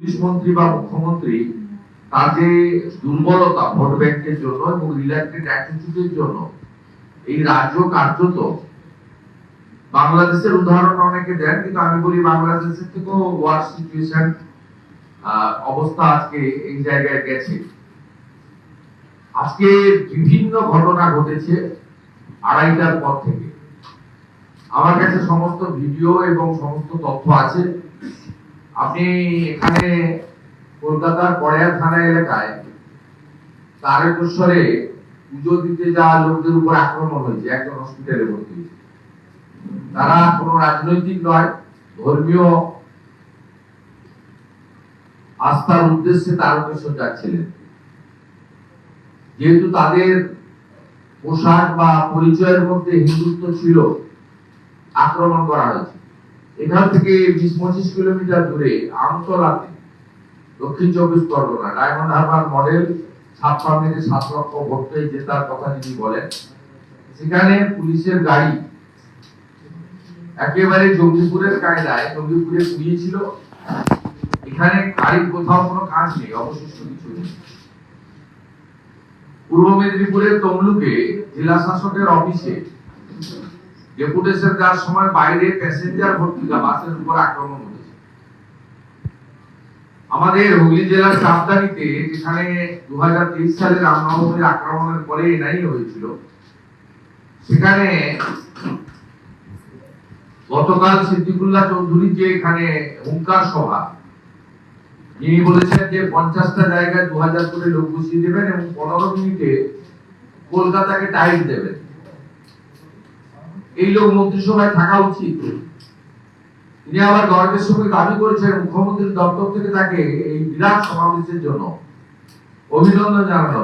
Police মন্ত্রী বা মুখ্যমন্ত্রী, তার যে দুর্বলতা ভোট ব্যাংকের জন্য এবং রিলেটেড অ্যাটিটিউডের জন্য, এই রাজ্য কার্যত বাংলাদেশের উদাহরণ অনেকে দেন, কিন্তু আমি বলি বাংলাদেশের থেকেও ওয়ার সিচুয়েশন অবস্থা আজকে এই জায়গায় গেছে। আজকে বিভিন্ন ঘটনা ঘটেছে আড়াইটার পর থেকে। আমার কাছে সমস্ত ভিডিও এবং সমস্ত তথ্য আছে। আপনি এখানে কলকাতার কড়াইয়া থানা এলাকায় তারকেশ্বরে পুজো দিতে যাওয়া লোকদের উপর আক্রমণ হয়েছে, একজন হসপিটালে ভর্তি তারা কোনো রাজনৈতিক নয়, ধর্মীয় আস্থার উদ্দেশ্যে তারকেশ্বর যাচ্ছিলেন। যেহেতু তাদের পোশাক বা পরিচয়ের মধ্যে হিন্দুত্ব ছিল, আক্রমণ করা হয়েছে। এখান থেকে বিশ পঁচিশ কিলোমিটার দূরে আমতলাতে দক্ষিণ চব্বিশ পরগনা, ডায়মন্ড হারবার মডেল সাত লক্ষ ভোট জেতার কথা বলেন। সেখানে পুলিশের গাড়ি একেবারে জঙ্গিপুরের কায়দায় জঙ্গিপুরে এখানে গাড়ির কোথাও কোনো কাজ নেই, অবশিষ্ট কিছু নেই। পূর্ব মেদিনীপুরের তমলুকে জেলা শাসকের অফিসে ডেপুটেশন দেওয়ার সময় বাইরে প্যাসেঞ্জার ভর্তি বাসের উপর আক্রমণ হয়েছে আমাদের হুগলি জেলার চাপদানিতে যেখানে দু সালে রামনবমীর আক্রমণের পরে এনআই হয়েছিল, সেখানে গতকাল সিদ্দিকুল্লাহ চৌধুরী যে এখানে হুঙ্কার সভা তিনি বলেছেন যে পঞ্চাশটা জায়গায় দু হাজার করে লোক বসিয়ে দেবেন এবং পনেরো মিনিটে কলকাতাকে টাইট দেবেন। এই লোক মন্ত্রিসভায় থাকা উচিত। তিনি আবার গর্বের সঙ্গে দাবি করেছেন মুখ্যমন্ত্রীর দপ্তর থেকে তাকে এই বিরাট সমাবেশের জন্য। অভিনন্দন জানানো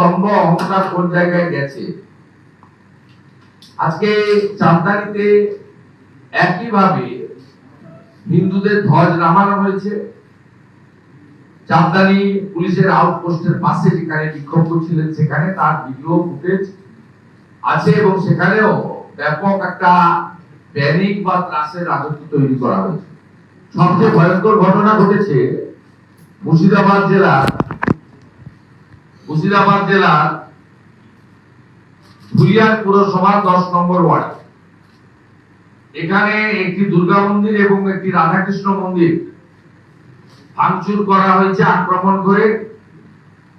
দম্ভ অহংকার কোন জায়গায় গেছে? আজকে চান্দানিতে একইভাবে হিন্দুদের ধ্বজ নামানো হয়েছে। চান্দানি পুলিশের আউটপোস্টের পাশে যেখানে বিক্ষোভ করছিলেন, সেখানে তার ভিডিও ফুটেজ আছে এবং সেখানেও ব্যাপক একটা প্যানিক বা ত্রাসের রাজত্ব তৈরি করা হয়েছে। সবচেয়ে ভয়ঙ্কর ঘটনা ঘটেছে মুর্শিদাবাদ জেলার মুর্শিদাবাদ জেলার ধুলিয়ান পুরসভার দশ নম্বর ওয়ার্ড। এখানে একটি দুর্গা মন্দির এবং একটি রাধাকৃষ্ণ মন্দির ভাঙচুর করা হয়েছে আক্রমণ করে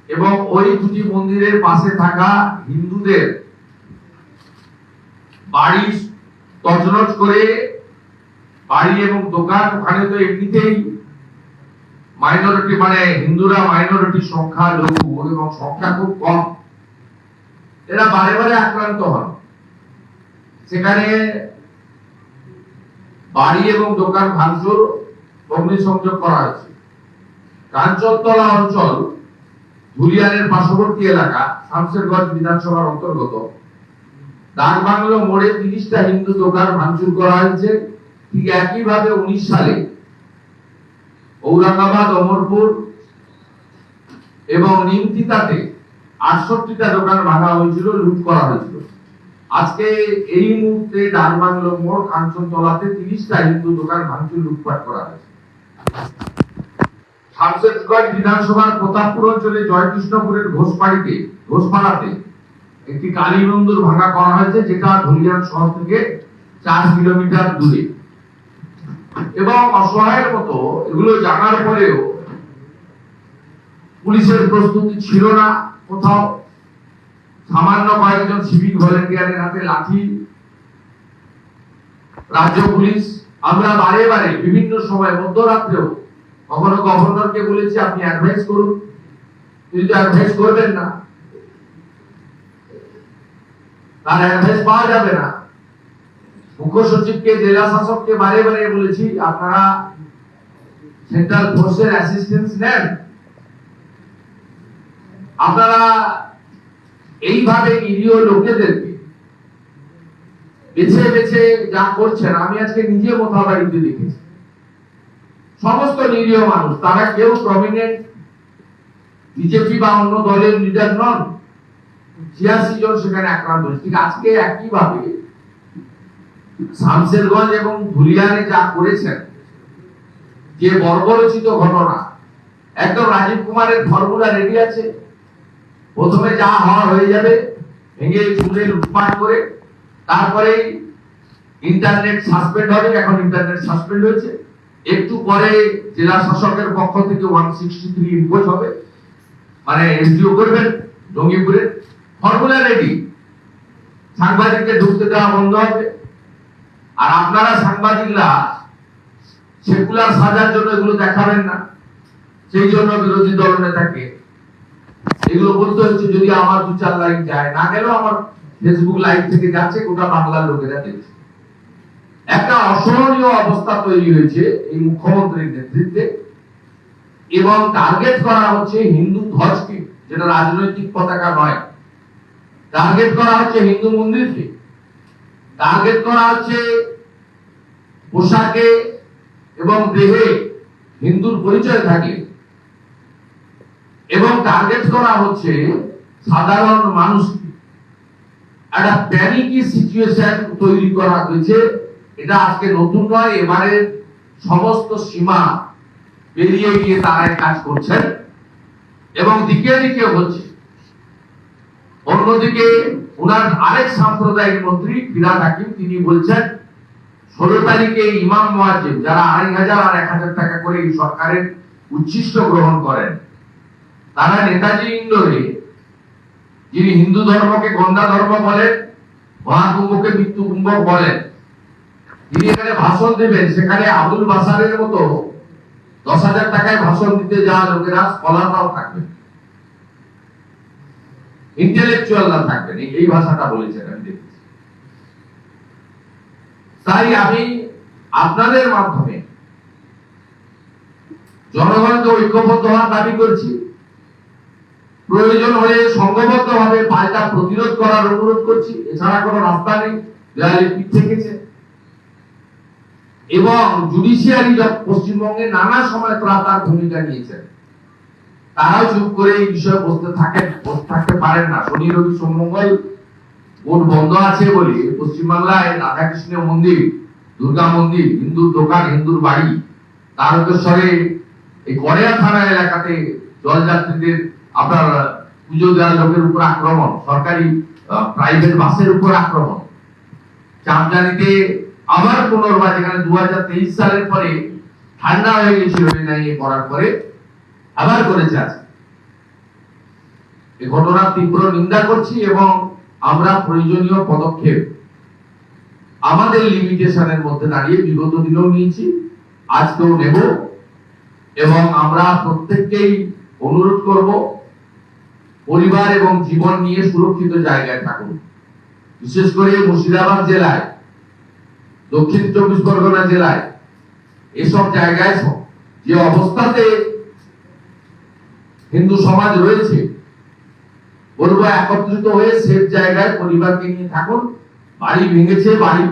এবং ওই দুটি মন্দিরের পাশে থাকা হিন্দুদের বাড়ি তছনছ করে বাড়ি এবং দোকান ওখানে তো এমনিতেই মাইনরিটি মানে হিন্দুরা মাইনরিটি সংখ্যা লঘু এবং সংখ্যা খুব কম। এরা বারে বারে আক্রান্ত হন সেখানে বাড়ি এবং দোকান ভাঙচুর, অগ্নিসংযোগ করা হয়েছে। কাঞ্চনতলা অঞ্চল ধুলিয়ানের পার্শ্ববর্তী এলাকা শামসেরগঞ্জ বিধানসভার অন্তর্গত। ডাকবাংলো মোড়ে তিরিশটা হিন্দু দোকান ভাঙচুর করা হয়েছে। ঠিক একইভাবে উনিশ সালে ঔরঙ্গাবাদ, অমরপুর এবং নিমতিতাতে আটষট্টিটা দোকান ভাঙা হয়েছিল, লুট করা হয়েছিল। আজকে এই মুহূর্তে ডাকবাংলো মোড় কাঞ্চনতলাতে তিরিশটা হিন্দু দোকান ভাঙচুর, লুটপাট করা হয়েছে। শামশেরগঞ্জ বিধানসভার প্রতাপপুর অঞ্চলে জয়কৃষ্ণপুরের ঘোষপাড়িতে ঘোষপাড়াতে একটি কালী মন্দির ভাঙা করা হয়েছে, যেটা ধুলিয়ান শহর থেকে চার কিলোমিটার দূরে। এবং অসহায়ের মতো এগুলো জানার পরেও পুলিশের প্রস্তুতি ছিল না। কোথাও সামান্য কয়েকজন সিভিক ভলেন্টিয়ারের হাতে লাঠি। রাজ্য পুলিশ, আমরা বারে বারে বিভিন্ন সময় মধ্যরাত্রেও কখনো গভর্নরকে বলেছি, আপনি অ্যাডভাইস করুন। কিন্তু অ্যাডভাইস করবেন না। তার অ্যাডভাইস পাওয়া যাবে না। মুখ্য সচিবকে জেলা শাসককে বারে বারে বলেছি, আপনারা সেন্ট্রাল ফোর্সের অ্যাসিস্ট্যান্স নেন। আপনারা এইভাবে লোকেদেরকে বেছে বেছে যা করছেন, আমি আজকে নিজে মোথাবাড়িতে দেখেছি। সমস্ত নিরীহ মানুষ, তারা কেউ প্রমিনেন্ট বিজেপি বা অন্য দলের লিডার নন। ছিয়াশি জন সেখানে আক্রান্ত হয়েছে। ঠিক আজকে একইভাবে এবং ধুলিয়ানে যা করেছেন, যে বর্বরচিত ঘটনা, একদম রাজীব কুমারের ফর্মুলা রেডি আছে। প্রথমে যা হওয়ার হয়ে যাবে, ভেঙে চুলে লুটপাট করে তারপরে ইন্টারনেট সাসপেন্ড হবে, এখন ইন্টারনেট সাসপেন্ড হয়েছে। একটু পরে জেলা শাসকের পক্ষ থেকে ওয়ান সিক্সটি থ্রি ইম্পোজ হবে। মানে করবেন জঙ্গিপুরে ফর্মুলা রেডি সাংবাদিককে ঢুকতে দেওয়া বন্ধ হবে আর আপনারা সাংবাদিকরা সেকুলার সাজার জন্য এগুলো দেখাবেন না। সেই জন্য বিরোধী দল নেতাকে। এগুলো বলতে হচ্ছে যদি আমার দু চার লাইন যায়, না গেলেও আমার ফেসবুক লাইভ থেকে যাচ্ছে, গোটা বাংলার লোকেরা দেখছে। একটা অসহনীয় অবস্থা তৈরি হয়েছে এই মুখ্যমন্ত্রীর নেতৃত্বে। এবং টার্গেট করা হচ্ছে হিন্দু ধ্বজকে, যেটা রাজনৈতিক পতাকা নয়। টার্গেট করা হচ্ছে হিন্দু মন্দিরকে টার্গেট করা হচ্ছে পোশাকে এবং দেহে হিন্দুর পরিচয় থাকে। এবং টার্গেট করা হচ্ছে সাধারণ মানুষকে। একটা প্যানিকি সিচুয়েশন তৈরি করা হয়েছে। এটা আজকে নতুন নয়, এবারে সমস্ত সীমা পেরিয়ে গিয়ে তারা কাজ করছেন। এবং দিকে দিকে হচ্ছে অন্যদিকে ওনার আরেক সাম্প্রদায়িক মন্ত্রী ফিরাদ হাকিম, তিনি বলছেন, ষোলো তারিখে ইমাম মোয়াজ্জেম যারা আড়াই হাজার আর এক হাজার টাকা করে এই সরকারের উচ্ছিষ্ট গ্রহণ করেন, তারা নেতাজি ইন্দোরে, যিনি হিন্দু ধর্মকে গন্ডা ধর্ম বলেন, মহাকুম্ভকে মৃত্যু কুম্ভ বলেন, তিনি এখানে ভাষণ দেবেন, সেখানে আবুল বাসারের মতো দশ হাজার টাকায় ভাষণ দিতে যাওয়া লোকেরা স্কলাররাও থাকবেন। ইন্টেলেকচুয়ালরা থাকবেন। এই- ভাষাটা বলেছেন, আমি দেখেছি। তাই আমি আপনাদের মাধ্যমে জনগণকে ঐক্যবদ্ধ হওয়ার দাবি করছি। প্রয়োজন হলে সংঘবদ্ধ ভাবে পাল্টা প্রতিরোধ করার অনুরোধ করছি। এছাড়া কোনো রাস্তা নেই থেকেছে এবং জুডিশিয়ারি পশ্চিমবঙ্গে নানা সময় তারা তার ভূমিকা নিয়েছেন। তারাও চুপ করে এই বিষয়ে বসতে থাকেন, বসে থাকতে পারেন না। শনি, রবি সোমমঙ্গল ভোট বন্ধ আছে বলে পশ্চিমবাংলায় রাধাকৃষ্ণের মন্দির, দুর্গা মন্দির হিন্দুর দোকান, হিন্দুর বাড়ি, তারকেশ্বরে, এই গড়িয়া থানা এলাকাতে জলযাত্রীদের আপনার পুজো দেওয়ার লোকের উপর আক্রমণ, সরকারি প্রাইভেট বাসের উপর আক্রমণ। চামচানিতে আবার পুনর্বার যেখানে দু হাজার তেইশ সালের পরে ঠান্ডা হয়ে এনআইএ করার পরে আবার করেছে আজকে এই ঘটনার তীব্র নিন্দা করছি এবং আমরা প্রয়োজনীয় পদক্ষেপ আমাদের লিমিটেশনের মধ্যে দাঁড়িয়ে বিগত দিনেও নিয়েছি, আজকেও নেব এবং আমরা প্রত্যেককেই অনুরোধ করব পরিবার এবং জীবন নিয়ে সুরক্ষিত জায়গায় থাকুন। বিশেষ করে মুর্শিদাবাদ জেলায়, দক্ষিণ চব্বিশ পরগনা জেলায়, এসব জায়গায় যে অবস্থাতে হিন্দু সমাজ রয়েছে। বলব একত্রিত হয়ে সেফ জায়গায় পরিবারকে নিয়ে থাকুন। বাড়ি ভেঙেছে বাড়ি